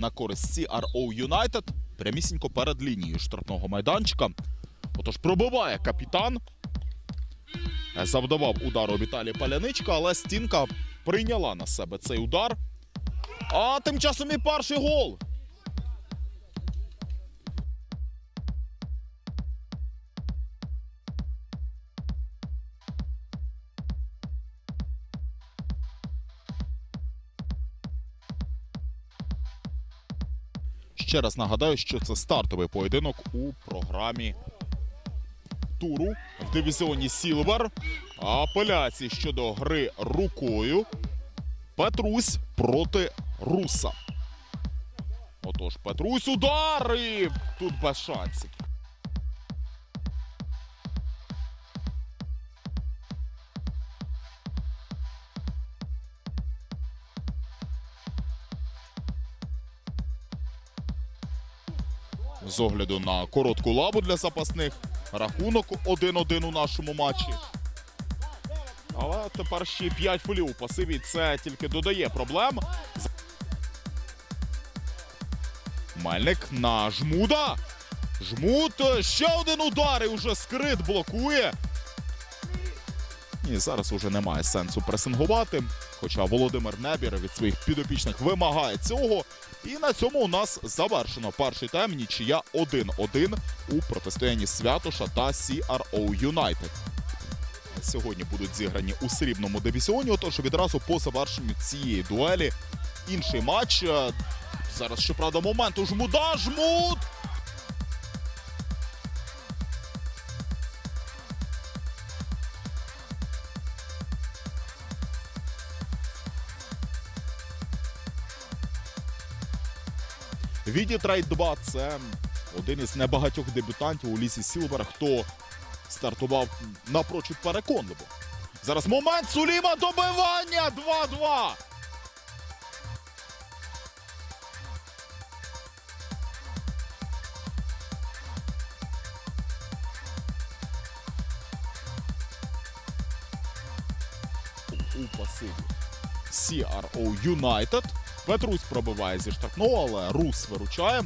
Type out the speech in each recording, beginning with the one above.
на користь CRO United прямісінько перед лінією штрафного майданчика. Отож, пробиває капітан. Завдавав удару Віталій Паляничка, але стінка прийняла на себе цей удар. А тим часом і перший гол. Ще раз нагадаю, що це стартовий поєдинок у програмі туру в дивізіоні Сілвер. Апеляції щодо гри рукою. Петрусь проти Руса. Отож, Петрусь удар і тут без шансів. З огляду на коротку лаву для запасних. Рахунок 1-1 у нашому матчі. Але тепер ще 5 фолів у пасиві. Це тільки додає проблем. Мельник на жмуда. Жмут. Ще один удар і вже скрит блокує. Ні, зараз уже немає сенсу пресингувати. Хоча Володимир Небір від своїх підопічних вимагає цього. І на цьому у нас завершено перший тайм. Нічия 1-1 у протистоянні Святоша та CRO United. Сьогодні будуть зіграні у срібному дивізіоні. Отож, відразу по завершенню цієї дуелі інший матч. Зараз, щоправда, момент у жмуда. Жмут! Віді Трейд 2 це один із небагатьох дебютантів у лісі Сілвер, хто стартував напрочуд переконливо. Зараз момент Суліма добивання 2-2. У пасиві CRO United. Петрусь пробиває зі штрафного, але Рус виручає.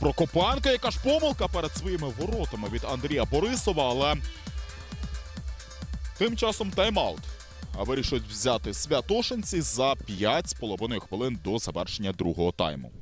Прокопанка, яка ж помилка перед своїми воротами від Андрія Борисова, але тим часом тайм-аут. А вирішують взяти святошинці за 5,5 хвилин до завершення другого тайму.